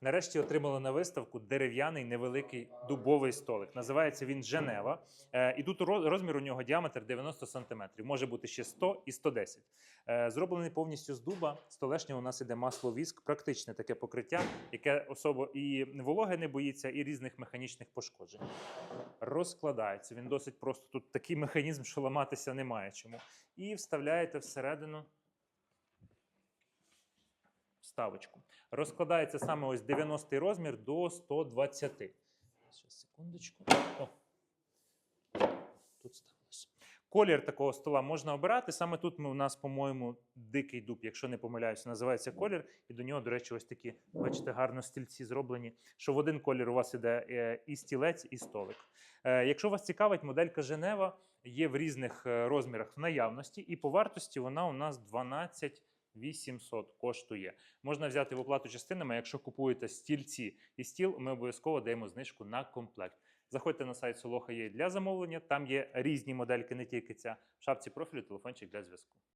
Нарешті отримали на виставку дерев'яний невеликий дубовий столик. Називається він Женева. Е, І тут розмір у нього діаметр 90 см. Може бути ще 100 і 110. Е, Зроблений повністю з дуба. Столешня у нас іде масло віск, практичне таке покриття, яке особо і вологи не боїться, і різних механічних пошкоджень. Розкладається. Він досить просто. Тут такий механізм, що ламатися немає чому. І вставляєте всередину вставочку. Розкладається саме ось 90 розмір до 120. Ще секундочку. О. Тут ставилось. Колір такого стола можна обирати. Саме тут ми, у нас, по-моєму, дикий дуб, якщо не помиляюся, називається колір. І до нього, до речі, ось такі, бачите, гарно стільці зроблені, що в один колір у вас іде е, і стілець, і столик. Е, Якщо вас цікавить, моделька Женева є в різних е, розмірах в наявності, і по вартості вона у нас 12 800 коштує. Можна взяти в оплату частинами. Якщо купуєте стільці і стіл, ми обов'язково даємо знижку на комплект. Заходьте на сайт Солоха для замовлення. Там є різні модельки, не тільки ця. В шапці профілю телефончик для зв'язку.